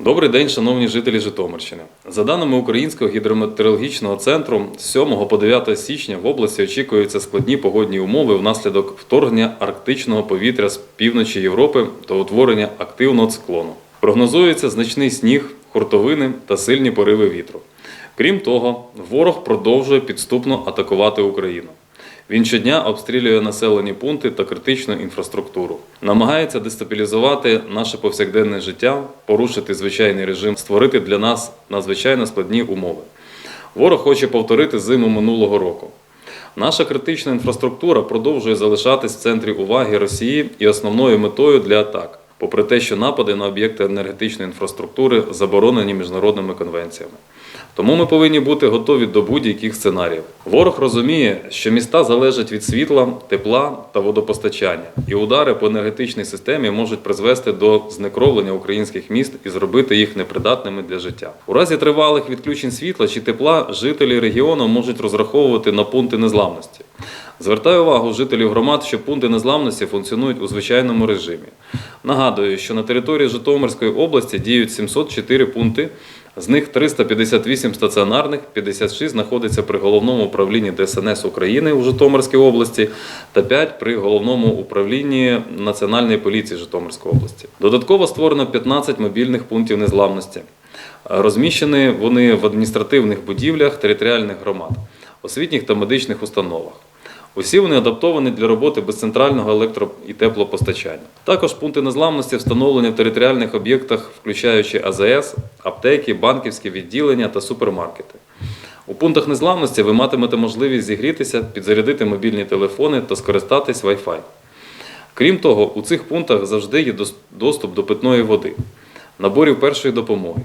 Добрий день, шановні жителі Житомирщини. За даними Українського гідрометеорологічного центру, з 7 по 9 січня в області очікуються складні погодні умови внаслідок вторгнення арктичного повітря з півночі Європи та утворення активного циклону. Прогнозується значний сніг, хуртовини та сильні пориви вітру. Крім того, ворог продовжує підступно атакувати Україну. Він щодня обстрілює населені пункти та критичну інфраструктуру, намагається дестабілізувати наше повсякденне життя, порушити звичайний режим, створити для нас надзвичайно складні умови. Ворог хоче повторити зиму минулого року. Наша критична інфраструктура продовжує залишатись в центрі уваги Росії і основною метою для атак, попри те, що напади на об'єкти енергетичної інфраструктури заборонені міжнародними конвенціями. Тому ми повинні бути готові до будь-яких сценаріїв. Ворог розуміє, що міста залежать від світла, тепла та водопостачання, і удари по енергетичній системі можуть призвести до знекровлення українських міст і зробити їх непридатними для життя. У разі тривалих відключень світла чи тепла жителі регіону можуть розраховувати на пункти незламності. Звертаю увагу жителів громад, що пункти незламності функціонують у звичайному режимі. Нагадую, що на території Житомирської області діють 704 пункти, з них 358 стаціонарних, 56 знаходяться при головному управлінні ДСНС України у Житомирській області та 5 при головному управлінні Національної поліції Житомирської області. Додатково створено 15 мобільних пунктів незламності. Розміщені вони в адміністративних будівлях територіальних громад, освітніх та медичних установах. Усі вони адаптовані для роботи без центрального електро- і теплопостачання. Також пункти незламності встановлені в територіальних об'єктах, включаючи АЗС, аптеки, банківські відділення та супермаркети. У пунктах незламності ви матимете можливість зігрітися, підзарядити мобільні телефони та скористатись Wi-Fi. Крім того, у цих пунктах завжди є доступ до питної води, наборів першої допомоги,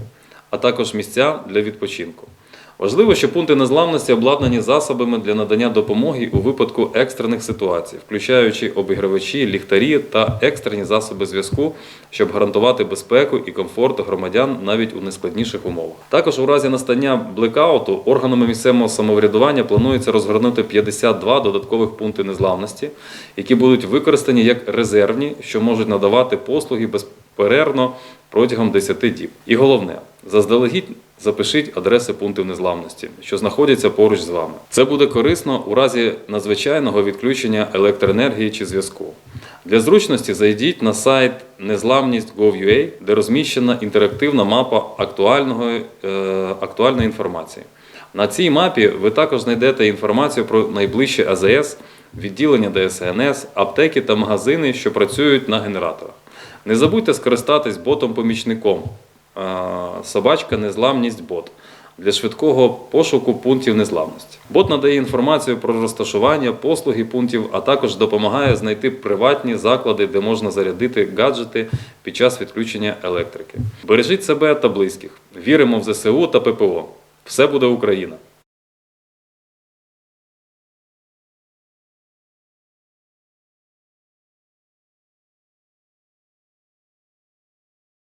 а також місця для відпочинку. Важливо, що пункти незламності обладнані засобами для надання допомоги у випадку екстрених ситуацій, включаючи обігрівачі, ліхтарі та екстрені засоби зв'язку, щоб гарантувати безпеку і комфорт громадян навіть у найскладніших умовах. Також у разі настання блекауту органами місцевого самоврядування планується розгорнути 52 додаткових пункти незламності, які будуть використані як резервні, що можуть надавати послуги безперервно протягом 10 діб. І головне, заздалегідь запишіть адреси пунктів незламності, що знаходяться поруч з вами. Це буде корисно у разі надзвичайного відключення електроенергії чи зв'язку. Для зручності зайдіть на сайт незламність.gov.ua, де розміщена інтерактивна мапа актуального, е, актуальної інформації. На цій мапі ви також знайдете інформацію про найближчі АЗС, відділення ДСНС, аптеки та магазини, що працюють на генераторах. Не забудьте скористатись ботом-помічником собачка незламність бот для швидкого пошуку пунктів незламності. Бот надає інформацію про розташування, послуги пунктів, а також допомагає знайти приватні заклади, де можна зарядити гаджети під час відключення електрики. Бережіть себе та близьких. Віримо в ЗСУ та ППО. Все буде Україна!